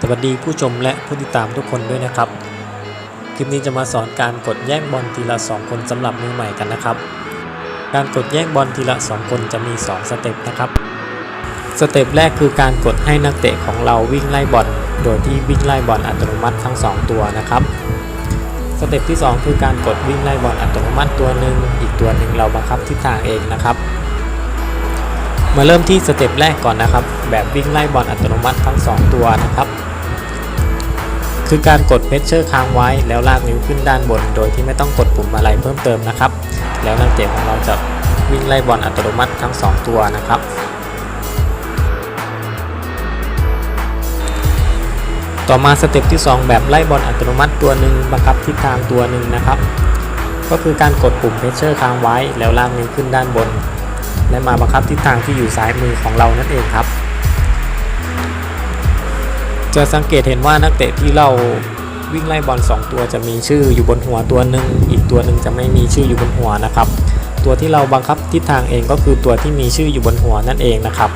สวัสดีผู้ชมและผู้ติดตามทุกคนด้วยนะครับ คลิปนี้จะมาสอนการกดแย่งบอลทีละ 2 คนสำหรับมือใหม่กันนะครับ การกดแย่งบอลทีละ 2 คนจะมี 2 สเต็ปนะครับ สเต็ปแรกคือการกดให้นักเตะของเราวิ่งไล่บอลโดยที่วิ่งไล่บอลอัตโนมัติทั้ง 2 ตัวนะครับ สเต็ปที่ 2 คือการกดวิ่งไล่บอลอัตโนมัติตัวหนึ่งอีกตัวหนึ่งเราบังคับทิศทางเองนะครับ มาเริ่มที่สเต็ปแรกก่อนนะครับ แบบวิ่งไล่บอลอัตโนมัติทั้ง 2 ตัวนะครับ คือการกดเพชเชอร์ค้างไว้แล้วลากนิ้วขึ้นด้านบน โดยที่ไม่ต้องกดปุ่มอะไรเพิ่มเติมนะครับ แล้วนักเตะของเราจะวิ่งไล่บอลอัตโนมัติทั้ง 2 ตัวนะครับต่อมาสเต็ปที่ 2 แบบไล่บอลอัตโนมัติตัวหนึ่งบังคับทิศทางตัวหนึ่งนะครับ ก็คือการกดปุ่มเพชเชอร์ค้างไว้แล้วลากนิ้วขึ้นด้านบน และมาบังคับทิศทางที่อยู่ซ้ายมือของเรานั่นเองครับ จะสังเกตเห็นว่านักเตะที่เราวิ่งไล่บอล2 ตัวจะมีชื่ออยู่บนหัวตัวหนึ่งอีกตัวหนึ่งจะไม่มีชื่ออยู่บนหัวนะครับ ตัวที่เราบังคับทิศทางเองก็คือตัวที่มีชื่ออยู่บนหัวนั่นเองนะครับ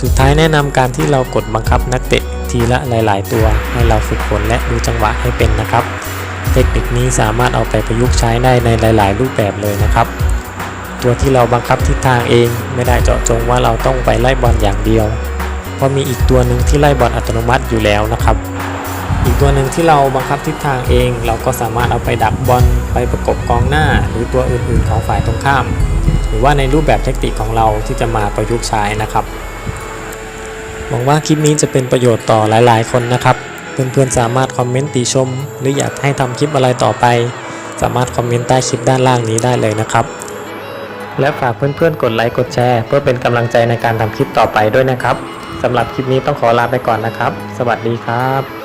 สุดท้ายแนะนำการที่เรากดบังคับนักเตะทีละหลาย ๆ ตัวให้เราฝึกฝนและดูจังหวะให้เป็นนะครับ เทคนิคนี้สามารถเอาไปประยุกต์ใช้ได้ในหลาย ๆ รูปแบบเลยนะครับ ตัวที่เราบังคับทิศทางเองไม่ได้เจาะจงว่าเราต้องไปไล่บอลอย่างเดียว เพราะมีอีกตัวหนึ่งที่ไล่บอลอัตโนมัติอยู่แล้วนะครับ อีกตัวหนึ่งที่เราบังคับทิศทางเอง เราก็สามารถเอาไปดักบอลไปประกบกองหน้า หรือตัวอื่น ๆ ของฝ่ายตรงข้าม หรือว่าในรูปแบบเทคนิคของเราที่จะมาประยุกต์ใช้นะครับหวังว่าคลิปนี้จะเป็นประโยชน์ต่อหลาย ๆ คนนะครับ เพื่อนๆสามารถคอมเมนต์ติชม หรืออยากให้ทำคลิปอะไรต่อไป สามารถคอมเมนต์ใต้คลิปด้านล่างนี้ได้เลยนะครับ และฝากเพื่อนๆกดไลค์กดแชร์เพื่อเป็นกำลังใจในการทำคลิปต่อไปด้วยนะครับสำหรับคลิปนี้ต้องขอลาไปก่อนนะครับ สวัสดีครับ